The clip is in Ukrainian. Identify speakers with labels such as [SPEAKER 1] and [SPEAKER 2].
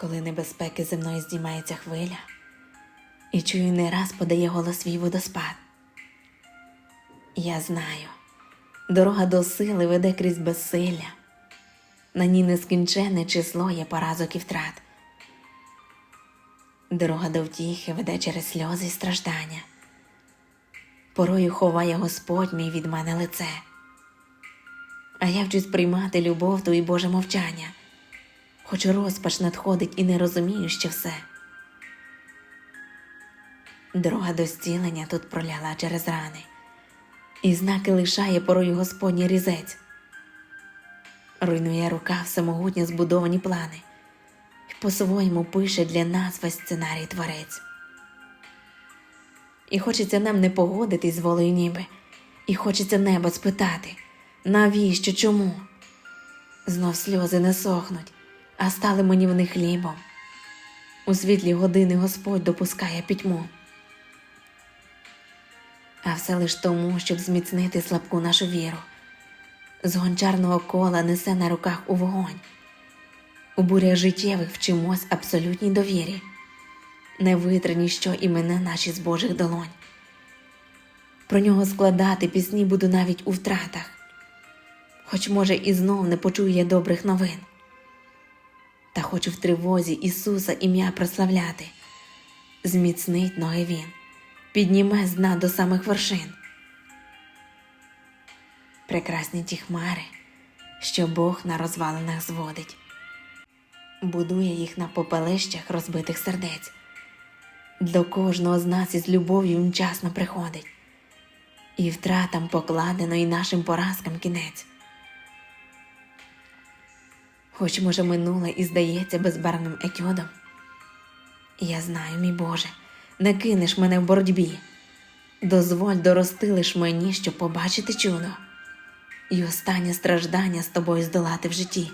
[SPEAKER 1] коли небезпеки земної здіймається хвиля, і чую не раз подає голос свій водоспад. Я знаю, дорога до сили веде крізь безсилля, на ній нескінченне число є поразок і втрат. Дорога до втіхи веде через сльози й страждання. Порою ховає Господь мій від мене лице. А я вчусь приймати любов ту і Боже мовчання, хоч розпач надходить і не розумію ще все. Дорога до зцілення тут проляла через рани, і знаки лишає порою Господній різець. Руйнує рука всемогутньо збудовані плани, і по-своєму пише для нас весь сценарій творець. І хочеться нам не погодитись з волею ніби, і хочеться небо спитати, навіщо, чому? Знов сльози не сохнуть, а стали мені в них хлібом. У світлі години Господь допускає пітьму. А все лиш тому, щоб зміцнити слабку нашу віру. З гончарного кола несе на руках у вогонь. У бурях життєвих вчимось абсолютній довірі не витре ніщо імена наші з Божих долонь. Про нього складати пісні буду навіть у втратах, хоч, може, і знов не почую я добрих новин. Та хочу в тривозі Ісуса ім'я прославляти, зміцнить ноги Він, підніме з дна до самих вершин. Прекрасні ті хмари, що Бог на розвалинах зводить, будує їх на попелищах розбитих сердець. До кожного з нас із любов'ю він вчасно приходить, і втратам покладено, і нашим поразкам кінець. Хоч, може, минуле і здається безбарвним етюдом. Я знаю, мій Боже, не кинеш мене в боротьбі. Дозволь дорости лиш мені, щоб побачити чудо, і останнє страждання з тобою здолати в житті.